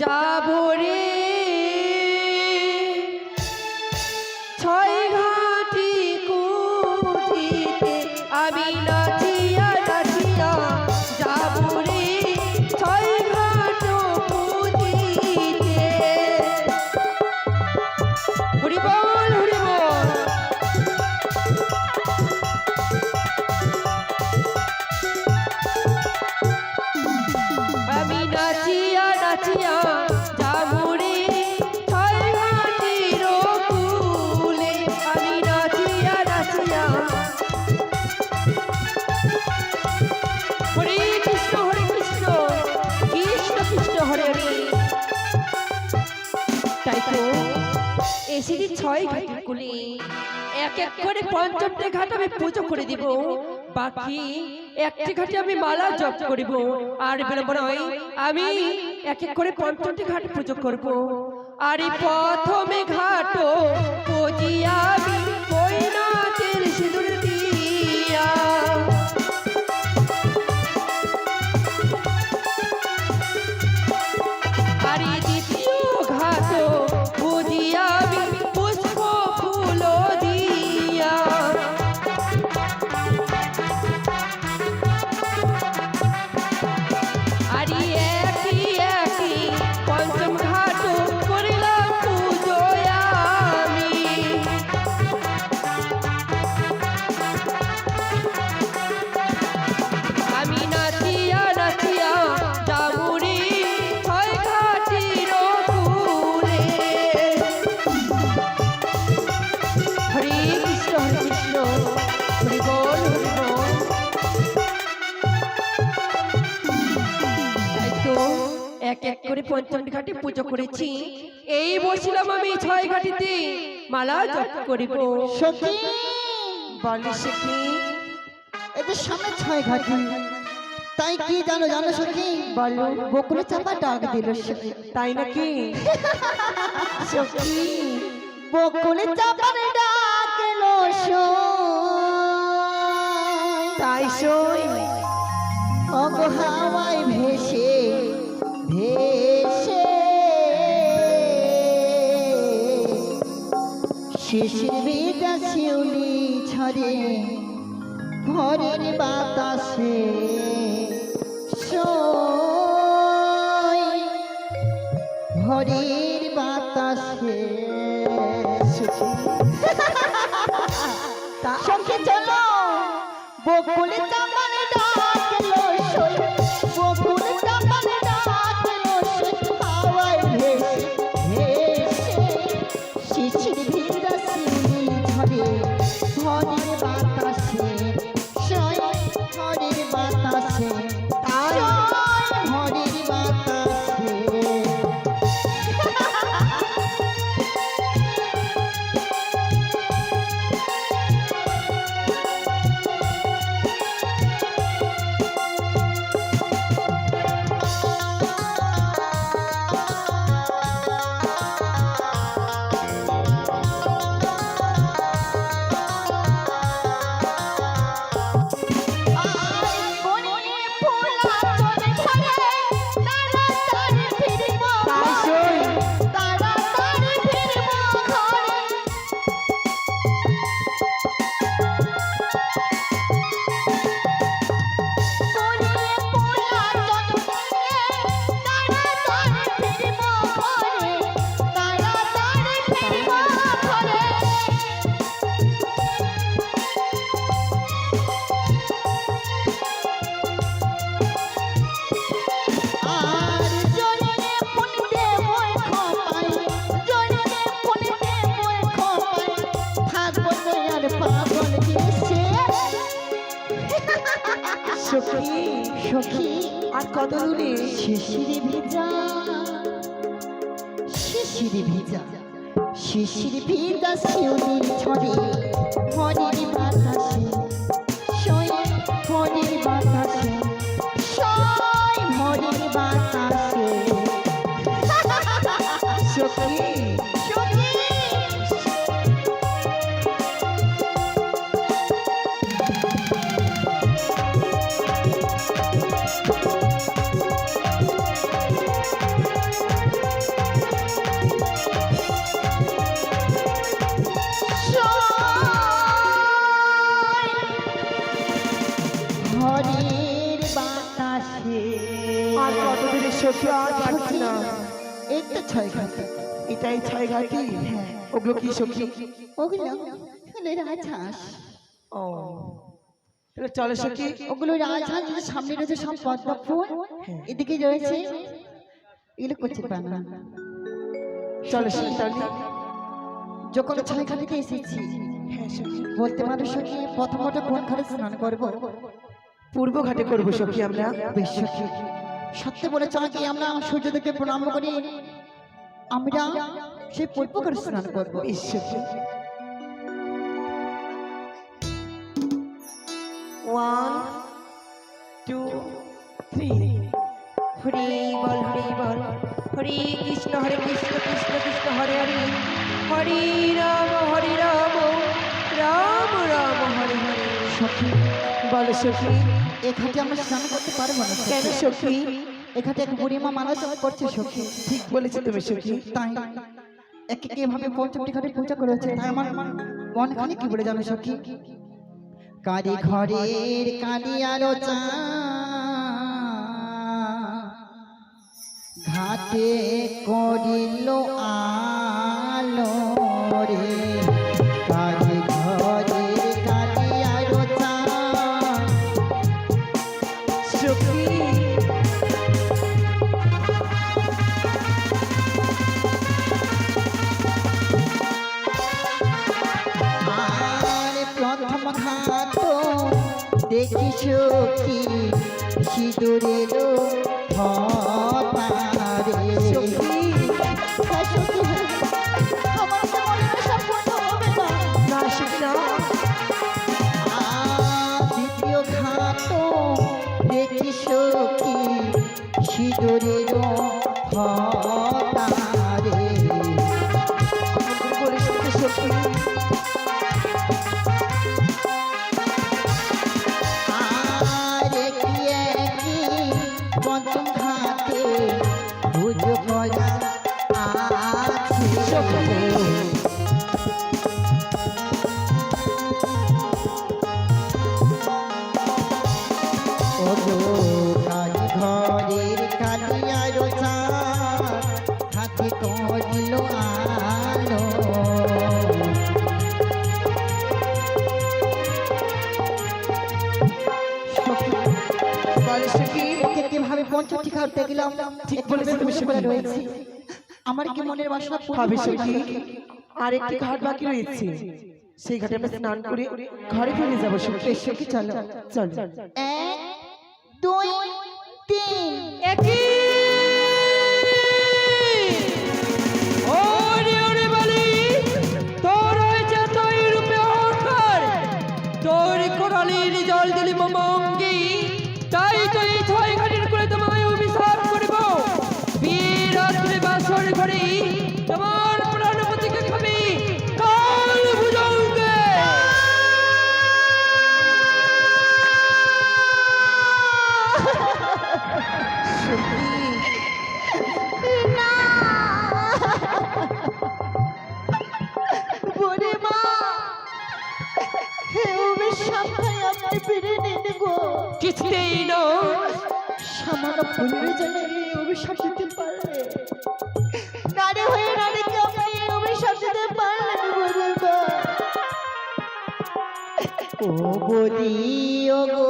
যাব ছয় ঘাটের কুলে। এক এক করে পঞ্চমটি ঘাট আমি পুজো করে দিব। বাকি একটি ঘাটে আমি মালা জপ করিব। আর নয় আমি এক এক করে পঞ্চমটি ঘাট পুজো করব। আর প্রথমে ঘাট করেছি এই বসিলাম আমি ছয় ঘাটিতে মালা জপ করিব। সখী বলে সখী এদের সামনে ছয় ঘাটি। তাই কি জানো জানো সখী? বলো। বকুলে চাপা ডাক দিল সখী। তাই নাকি? সখী বকুলে চাপার ডাক এলো তাই সই অগ হাওয়ায় ভেসে ভেসে শিশির বিদা শিউলি ছড়ে ঘরের বাতাসে ঘরের বাতাসে সঙ্গে চলো। বকুলে বাতাসে। দূরে শিশির ভিজা শিশির ভিজা শিশির ভিজা শিউলির ছড়ে হরির আর পারছি না? এই তো ছয় ঘাটি এটাই ছয় ঘাটি ওগুলো কি সখী ওগুলো রাজহাঁস। ও। তাহলে চলো সখী। ওগুলো রাজহাঁস সামনে রয়েছে সব পদ্মা ফুল এদিকে রয়েছে এগুলো বাংলা চলো সখী। তাহলে যখন ছয় ঘাটিতে এসেছি হ্যাঁ সখী। বলতে পারো সখী প্রথমত কোন ঘরে স্নান করব? পূর্ব ঘাটে করব সখী আমরা? বেশ সখী সত্যি বলে চাঁকি আমরা সূর্যদেবকে প্রণাম করি? আমরা সেই পূর্ব ঘরে স্নান করব। বেশ সখী ওয়ান টু থ্রি হরি বল হরি বল। হরে কৃষ্ণ হরে কৃষ্ণ কৃষ্ণ কৃষ্ণ, হরে হরে। হরে রাম হরে রাম। রাম রাম, হরে হরে। সখী বলো সখী এ ঘাটে আমরা স্নান করতে পারব না কেন সখী। সখী এ এক বুড়িমা মানত করছে সখী। ঠিক বলেছ তুমি সখী তাই। একে কীভাবে পঞ্চমটি ঘাটে পূজা করেছে তাই আমার মন খালি কি বলে যাবে সখী? কারি ঘরের কালি আলো চা ঘাটে করিল আলো দেখি সখী সিঁদুরের ভারে সখী না সখী না। দ্বিতীয় ঘাত দেখি সখী সিঁদুরের ঘাট দেখলাম ঠিক বলেছ তুমি, সেখানে রয়েছি। আমার কি মনের বাসনা পূর্ণ হবে সখী? আর একটি ঘাট বাকি রয়েছে। সেই ঘাটে আমরা স্নান করে ঘরে ফিরে যাব সখী সখী চলো চল। এক দুই তিন। একই অভিশাপটাই আপনি ফিরে নিন গো কিছুতেই নয় সামান্য ভুলের জন্য এই অভিশাপ দিতে পারলে। নারী হয়ে নারীকে আপনি এই অভিশাপ দিতে পারলেন বলে ও বলি ও গো।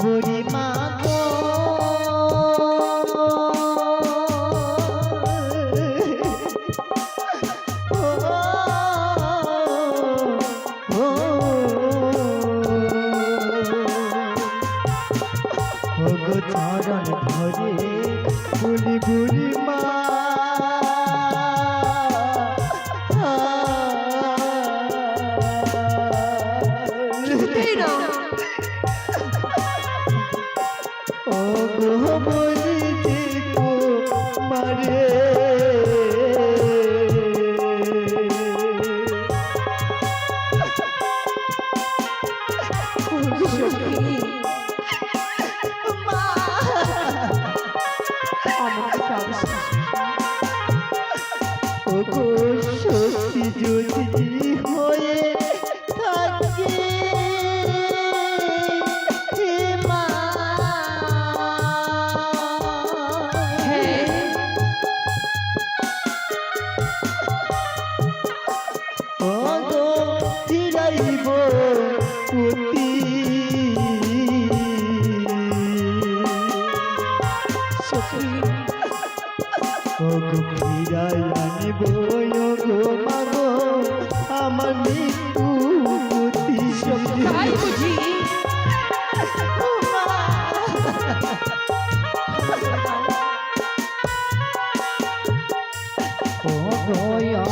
করি ও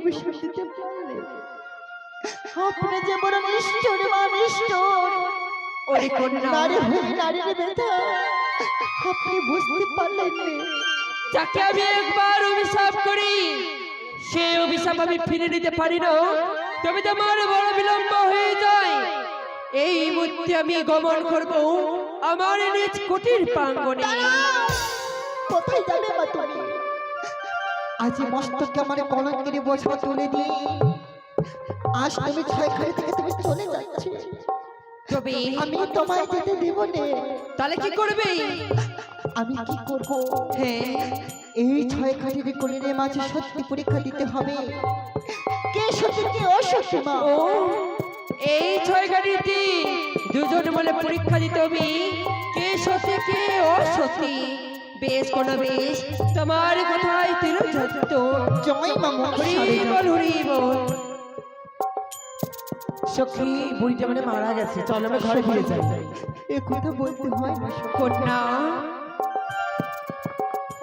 অভিশাপ দিতে আপনি যে বড় নিষ্ঠুর মা নিষ্ঠুর ওরে কন্যা নারী হয়ে নারীর ব্যথা আপনি বুঝতে পারলেন না। যাকে আমি একবার অভিশাপ করি সে অভিশাপ আমি ফিরে নিতে পারি না। তবে তোমার বড় বিলম্ব হয়ে যায়। এই মুহূর্তে আমি গমন করব আমার নিজ কুটির প্রাঙ্গণে। কোথায় যাবে মা তুমি? আজ মস্তকে আমার কলঙ্কের বোঝা তুলে দিয়ে আজ তুমি ছয় খালি থেকে তুমি চলে যাচ্ছ। তবে আমি তোমায় যেতে দেব না। তাহলে কি করবে? আমি কি করব? হ্যাঁ। এই ছয় খাটির কোলের মাঝে সত্যি পরীক্ষা দিতে হবে। কে সত্যি কে অসত্যি মা? ও এই ছয় গাড়িতে দুজন বলে পরীক্ষা দিতে হবে। কে সত্যি কে অসত্যি? বেশ কোন বেশ। তোমার কথাই তিরুযত্ত জয় মামা হরি বল হরি বল সখী বুড়িটা মানে মারা গেছে। চল আমরা ঘরে ফিরে যাই। এ কথা বলতে হয় না কন্যা।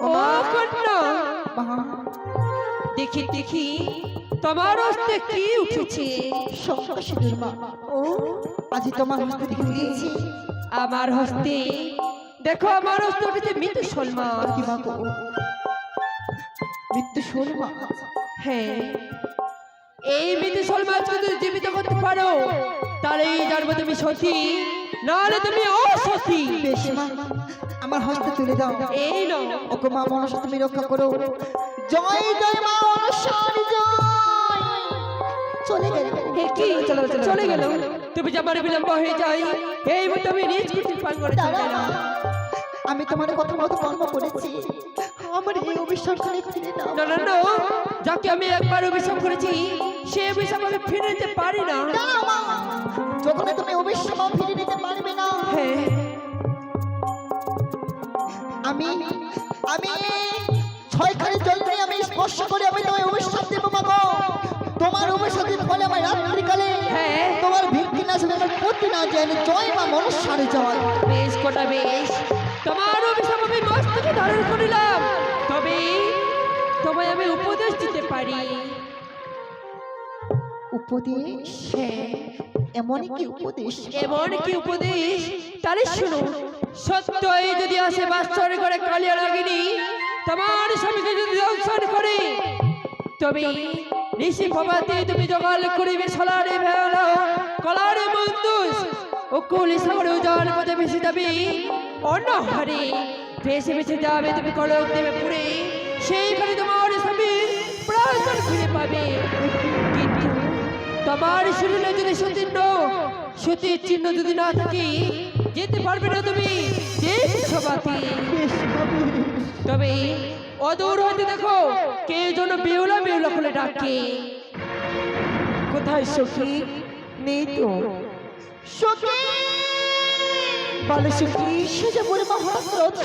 ও কন্যা। দেখি দেখি তোমার হস্তে কি উঠেছে? মা। ও? আজ তোমার থেকে দিয়েছি আমার হস্তে দেখো আমার হস্তে মৃত্যু সলমান কি গো মৃত্যু শোল মা হ্যাঁ। এই মৃত্যু সলমান যদি জীবিত করতে পারো তাহলেই জানব তুমি সতী নাহলে তুমি অসতী। আমার হস্তে তুলে দাও। এই নাও। ওকে মা মনসা তুমি রক্ষা করো। জয় জয় মা অনুসার জয়। চলে গেলে। কি? চলে গেল। তুমি যে আমার বিলম্ব হয়ে যাই এই আমি নিজ কুটির পান করে চলে গেলাম। আমি তোমার কথা মতো কর্ম করেছি। আমার এই অবিশ্বাসখানে ফিরে দাও না না যাকে আমি একবার অভিশাপ করেছি সে অভিশাপ আমি ফিরে নিতে পারি না। যখন তুমি অবিশ্বাস ফিরে নিতে পারবে না। হ্যাঁ। আমি আমি ছয়খানি জল নিয়ে আমি স্পর্শ করে আমি তোমায় অভিশাপ দেব মাগো তোমার অভিশাপের ফলে আমার রাত্রিকালে হ্যাঁ। তোমার ভিত্তি না শুনে আমার পড়তে না যায় জয় মা মনসারে জয় বেশ কটা বেশ। তোমার অভিশাপ আমি মস্তকে ধারণ করিলাম। তবে তোমায় আমি উপদেশ দিতে পারি। উপদেশ? এমন কি উপদেশ? এমন কি উপদেশ? তাহলে শুনো। সত্যই যদি আসে বাস্তর করে কালিয়া লাগিনি তোমার স্বামীকে যদি দর্শন করে তবে ঋষি ভবাতে তুমি জগাল করিবে সলারে ভেলা কলারে মন্দুস ও কুলি সাগরে উজান পথে ভেসে যাবে। অন্য হারে ভেসে ভেসে যাবে তুমি কলক দেবে পুরে সেইখানে তোমার স্বামী প্রাণ ফিরে পাবে। কিন্তু তোমার শরীরে যদি সতীর্ণ, সতীর চিহ্ন যদি না থাকে, যেতে পারবে না তুমি সভাতে। তবে অদূর হইতে দেখো, কে যেন বেউলা বেউলা করে ডাকে। কোথায় সখী? নেই তো। সখী! বলো সে যে মহাস্রোত